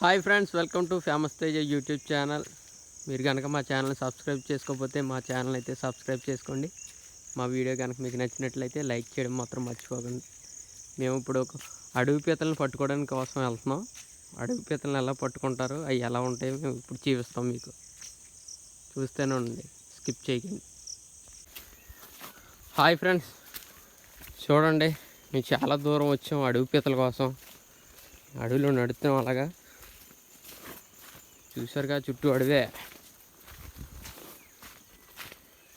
Hi friends welcome to famous Teja YouTube channel. మీరు కనుక మా ఛానల్ని సబ్స్క్రైబ్ చేసుకోకపోతే మా ఛానల్ అయితే సబ్స్క్రైబ్ చేసుకోండి. మా వీడియో కనుక మీకు నచ్చినట్లయితే లైక్ చేయడం మాత్రం మర్చిపోకండి. మేము ఇప్పుడు ఒక అడవి పీతలను పట్టుకోవడానికి కోసం వెళ్తున్నాం. అడవి పీతలను ఎలా పట్టుకుంటారు అవి ఎలా ఉంటాయో మేము ఇప్పుడు చూపిస్తాం మీకు. చూస్తేనే ఉండండి స్కిప్ చేయకండి. హాయ్ ఫ్రెండ్స్ చూడండి మేము చాలా దూరం వచ్చాం అడవి పీతల కోసం. అడవిలో నడుతున్నాం అలాగా. చూసారుగా చుట్టూ అడవే.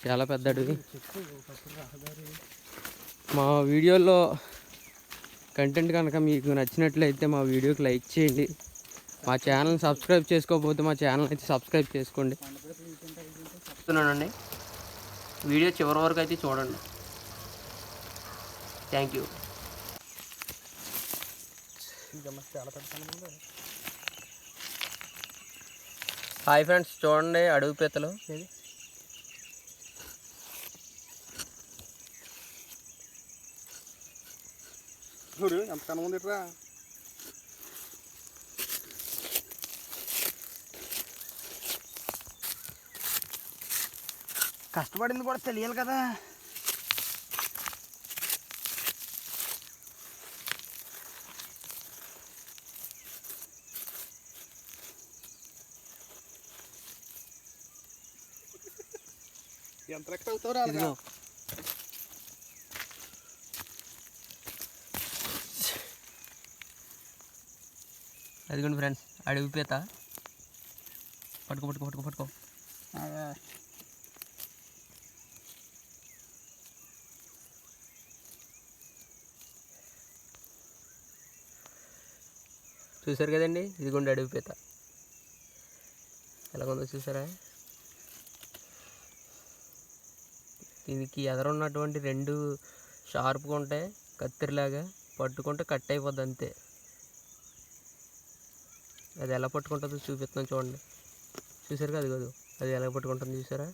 చాలా పెద్ద అడవి. మా వీడియోలో కంటెంట్ కనుక మీకు నచ్చినట్లయితే మా వీడియోకి లైక్ చేయండి. మా ఛానల్ సబ్స్క్రైబ్ చేసుకోకపోతే మా ఛానల్ అయితే సబ్స్క్రైబ్ చేసుకోండి. చెప్తున్నానండి. వీడియో చివరి వరకు అయితే చూడండి. Thank you. హాయ్ ఫ్రెండ్స్ చూడండి అడవి పీతలు. చూడు ఎంత కనం ఇట్రా. కష్టపడింది కూడా తెలియాలి కదా. ఎంత అవుతావు అదిగోండి ఫ్రెండ్స్ అడవి పీత. పట్టుకో పట్టుకో పట్టుకో పట్టుకో. చూసారు కదండి? ఇదిగోండి అడవి పీత. ఎలాగుందో చూసారా దీనికి ఎదరున్నటువంటి రెండు షార్ప్గా ఉంటాయి కత్తిరిలాగా పట్టుకుంటే కట్ అయిపోద్ది అంతే. అది ఎలా పట్టుకుంటుందో చూపిస్తున్నాం చూడండి. చూసారు కదా అది అది ఎలా పట్టుకుంటుంది చూసారా?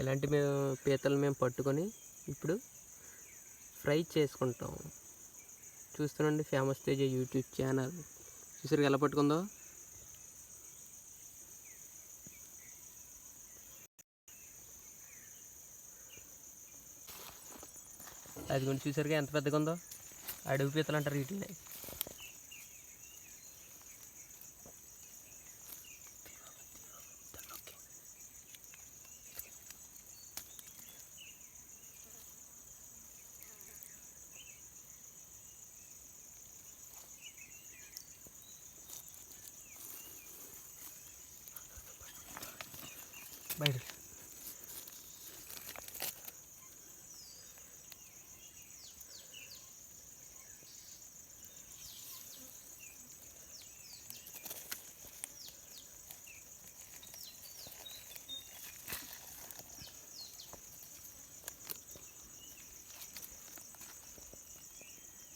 ఇలాంటి మేము పీతలు మేము పట్టుకొని ఇప్పుడు ఫ్రై చేసుకుంటాం. చూస్తున్నాండి ఫేమస్ తేజ యూట్యూబ్ ఛానల్ చూసారు ఎలా పట్టుకుందో? అది కూడా చూసారుగా ఎంత పెద్దగా ఉందో అడవి పీతలు అంటారు వీటిని. బయట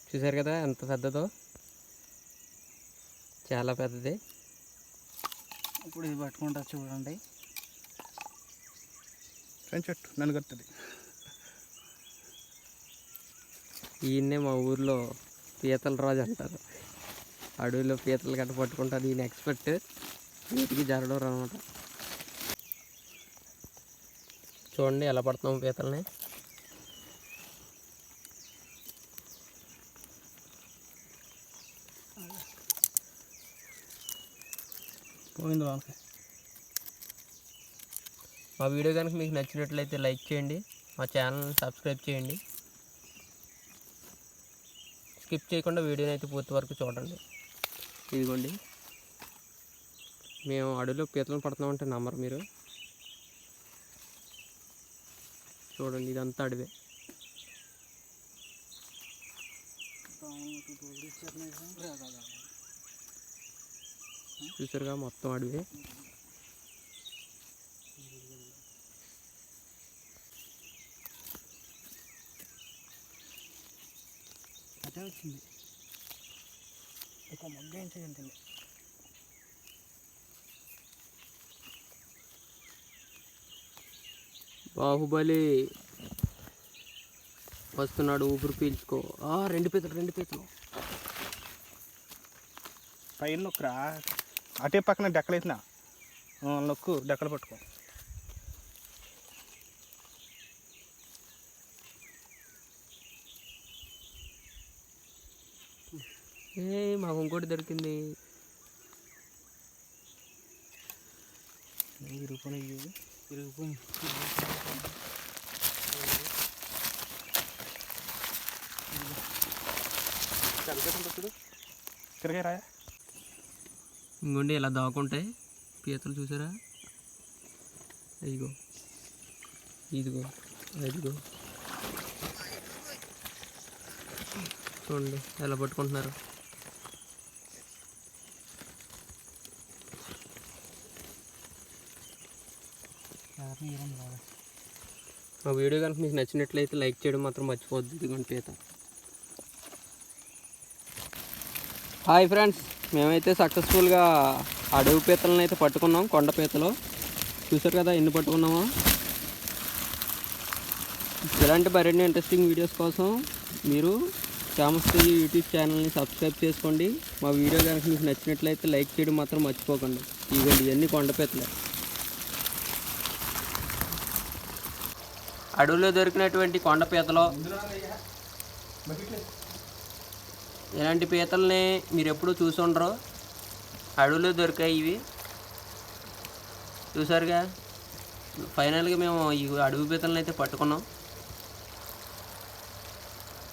చూసారు కదా ఎంత పెద్దదో? చాలా పెద్దది. ఇప్పుడు ఇది పట్టుకుంటా చూడండి. చెట్టు నన్ను కడుతుంది ఈయన్నే మా ఊర్లో పీతల రాజు అంటారు. అడవిలో పీతలు గట్ట పట్టుకుంటారు. ఈయన ఎక్స్పర్ట్ వీటికి జరగడం అనమాట చూడండి ఎలా పడుతున్నాం పీతల్ని. పోయింది వాళ్ళకి మా వీడియో కనుక మీకు నచ్చినట్లయితే లైక్ చేయండి మా ఛానల్ని సబ్స్క్రైబ్ చేయండి. స్కిప్ చేయకుండా వీడియోని అయితే పూర్తి వరకు చూడండి. ఇదిగోండి. మేము అడవిలో పీతలను పడుతున్నామంటే నమ్మరు మీరు. చూడండి ఇదంతా అడవే. చూసారుగా మొత్తం అడవి. అదే వచ్చింది ఒక మొగ్గ ఏం చేయండి బాహుబలి వస్తున్నాడు ఊపిరి పీల్చుకో. ఆ, రెండు పీతలు రెండు పీతలు పైన నొక్కురా. అటే పక్కన డెక్కలు వేసిన నొక్కు డెక్కలు పట్టుకో. ఏ మాకు ఇంకోటి దొరికింది. ఇరుగుపోయి ఇరుగుపోయి తిరగే రాయా ఇంకోండి ఇలా దాక్కుంటాయి? పీతలు చూసారా? ఇదిగో. ఇదిగో. ఇదిగో. చూడండి ఎలా పట్టుకుంటున్నారు. మా వీడియో కనుక మీకు నచ్చినట్లయితే లైక్ చేయడం మాత్రం మర్చిపోద్దు ఇదిగోండి పీత. హాయ్ ఫ్రెండ్స్ మేమైతే సక్సెస్ఫుల్గా అడవి పీతలను అయితే పట్టుకున్నాం కొండ పీతలు. చూసారు కదా ఎన్ని పట్టుకున్నామో? ఇలాంటి మరిన్ని ఇంట్రెస్టింగ్ వీడియోస్ కోసం మీరు ఫేమస్ టీవీ యూట్యూబ్ ఛానల్ని సబ్స్క్రైబ్ చేసుకోండి. మా వీడియో కనుక మీకు నచ్చినట్లయితే లైక్ చేయడం మాత్రం మర్చిపోకండి. ఇవ్వండి ఇవన్నీ కొండ పీతలే. అడవిలో దొరికినటువంటి కొండ పీతలు ఇలాంటి పీతల్ని మీరు ఎప్పుడు చూసుండరు అడవిలో దొరికాయి ఇవి. చూసారుగా? ఫైనల్గా మేము ఈ అడవి పీతలను అయితే పట్టుకున్నాం.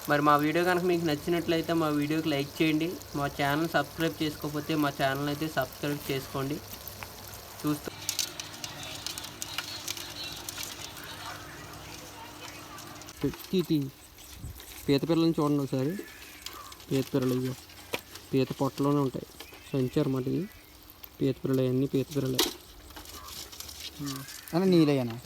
మరి మా వీడియో కనుక మీకు నచ్చినట్లయితే మా వీడియోకి లైక్ చేయండి. మా ఛానల్ సబ్స్క్రైబ్ చేసుకోకపోతే మా ఛానల్ అయితే సబ్స్క్రైబ్ చేసుకోండి. చూస్తూ తీటి పీత పిల్లల్ని చూడండి ఒకసారి. పీత పిల్లలు ఇవి. పీత పొట్టలోనే ఉంటాయి. సంచారు మాట ఇవి పీత పిల్లలు అన్నీ పీత పిల్లలే. అని నీలయ్యనా